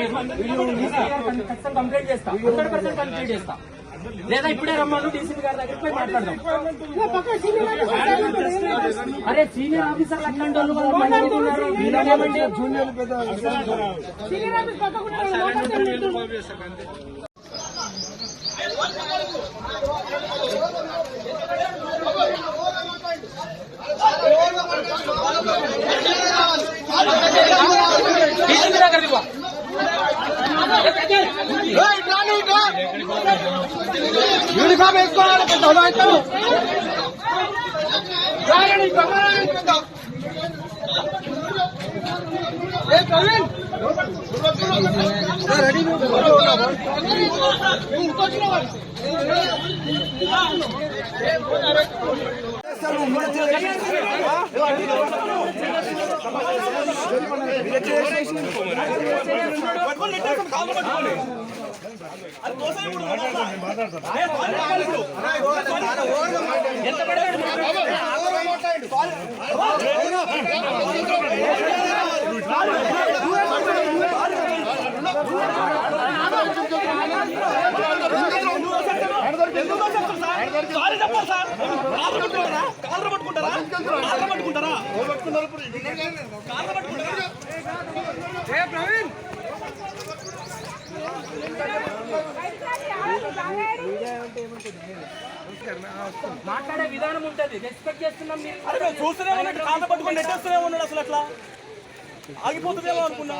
లేదు ఖచ్చితంగా కంప్లైంట్ చేస్తా హండ్రెడ్ పర్సెంట్ కంప్లైంట్ చేస్తా లేదా ఇప్పుడే రమ్మను డీసీపీ గారి దగ్గరికి పోయి మాట్లాడదాం. అరే సీనియర్ ఆఫీసర్లు అట్లాంటి వాళ్ళు జూనియర్ దగ్గరికి యూనిఫామ్ వేసుకోవాలి రెడీ కాళ్ళు పట్టుకుంటారా కాళ్ళు పట్టుకుంటారా కాళ్ళు పట్టుకుంటారా కాళ్ళు పట్టుకుంటారా మాట్లాడే విధానం ఉంటది. రెస్పెక్ట్ చేస్తున్నాం మీరు. అరే మేము చూస్తూనే ఉన్నట్టు కాళ్ళు పట్టుకొని నెట్టేస్తూనే ఉన్నాడు అసలు అట్లా. ఆగిపోతుందేమో అనుకున్నా.